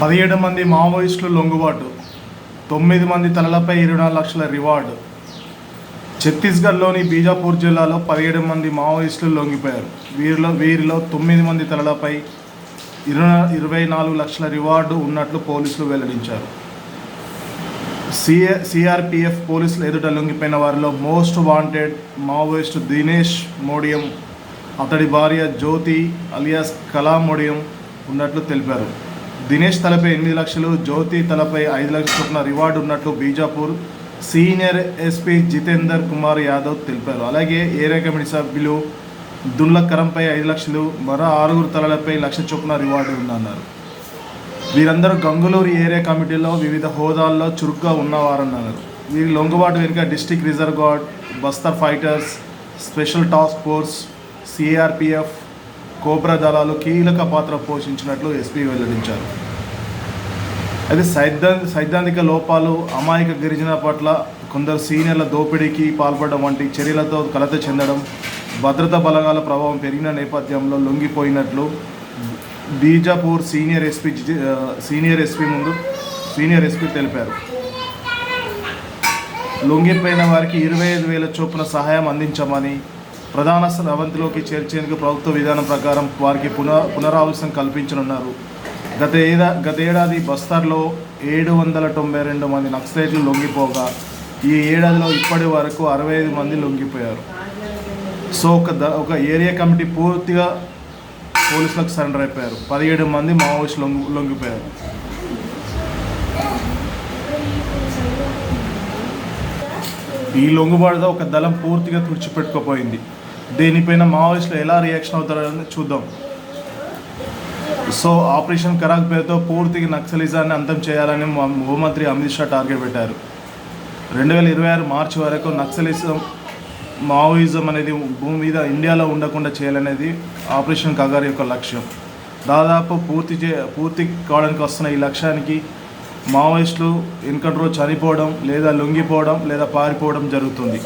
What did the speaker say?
పదిహేడు మంది మావోయిస్టులు లొంగుబాటు తొమ్మిది మంది తలలపై ఇరవై నాలుగు లక్షల రివార్డు. ఛత్తీస్గఢ్లోని బీజాపూర్ జిల్లాలో పదిహేడు మంది మావోయిస్టులు లొంగిపోయారు. వీరిలో వీరిలో తొమ్మిది మంది తలలపై ఇరవై ఇరవై నాలుగు లక్షల రివార్డు ఉన్నట్లు పోలీసులు వెల్లడించారు. సిఏ సిఆర్పిఎఫ్ పోలీసులు ఎదుట లొంగిపోయిన వారిలో most wanted Maoist Dinesh Modiyam అతడి భార్య జ్యోతి అలియాస్ కళా మోడియం ఉన్నట్లు తెలిపారు. దినేష్ తలపై ఎనిమిది లక్షలు జ్యోతి తలపై ఐదు లక్షల చొప్పున రివార్డు ఉన్నట్లు బీజాపూర్ సీనియర్ ఎస్పీ జితేందర్ కుమార్ యాదవ్ తెలిపారు. అలాగే ఏరియా కమిటీ సభ్యులు దుల్లకరంపై ఐదు లక్షలు మరో ఆరుగురు తలలపై లక్ష చొప్పున రివార్డు ఉందన్నారు. వీరందరూ గంగులూరు ఏరియా కమిటీలో వివిధ హోదాల్లో చురుగ్గా ఉన్నవారన్నారు. వీరి లొంగుబాటు వెనుక district reserve guard Bastar fighters special task force CRPF COBRA దళాలు కీలక పాత్ర పోషించినట్లు ఎస్పీ వెల్లడించారు. అయితే సైద్ధా సైద్ధాంతిక లోపాలు అమాయక గిరిజన పట్ల కొందరు సీనియర్ల దోపిడీకి పాల్పడడం వంటి చర్యలతో కలత చెందడం భద్రతా బలగాల ప్రభావం పెరిగిన నేపథ్యంలో లొంగిపోయినట్లు Bijapur senior SP senior SP ముందు సీనియర్ ఎస్పీ తెలిపారు. లొంగిపోయిన వారికి ఇరవై ఐదు వేల చొప్పున సహాయం అందించమని ప్రధాన స్రవంతిలోకి చేర్చేందుకు ప్రభుత్వ విధానం ప్రకారం వారికి పునః పునరావాసం కల్పించనున్నారు. గత ఏదా గత ఏడాది బస్తర్లో ఏడు వందల తొంభై రెండు మంది నక్సలైట్లు లొంగిపోగా ఈ ఏడాదిలో ఇప్పటి వరకు అరవై ఐదు మంది లొంగిపోయారు. సో ఒక ద ఒక ఏరియా కమిటీ పూర్తిగా పోలీసులకు సరెండర్ అయిపోయారు. పదిహేడు మంది మావోయిస్ట్ లొంగి లొంగిపోయారు. ఈ లొంగుబాటుతో ఒక దళం పూర్తిగా తుడిచిపెట్టుకుపోయింది. దీనిపైన మావోయిస్టులు ఎలా రియాక్షన్ అవుతారని చూద్దాం. సో ఆపరేషన్ కరాక్ పేరుతో పూర్తిగా నక్సలిజాన్ని అంతం చేయాలని హోంమంత్రి అమిత్ షా టార్గెట్ పెట్టారు. రెండు వేల ఇరవై ఆరు మార్చి వరకు నక్సలిజం మావోయిజం అనేది భూమి మీద ఇండియాలో ఉండకుండా చేయాలనేది ఆపరేషన్ కగార్ యొక్క లక్ష్యం. దాదాపు పూర్తి చే పూర్తి కావడానికి వస్తున్న ఈ లక్ష్యానికి మావోయిస్టులు ఎన్కంట్రో చనిపోవడం లేదా లొంగిపోవడం లేదా పారిపోవడం జరుగుతుంది.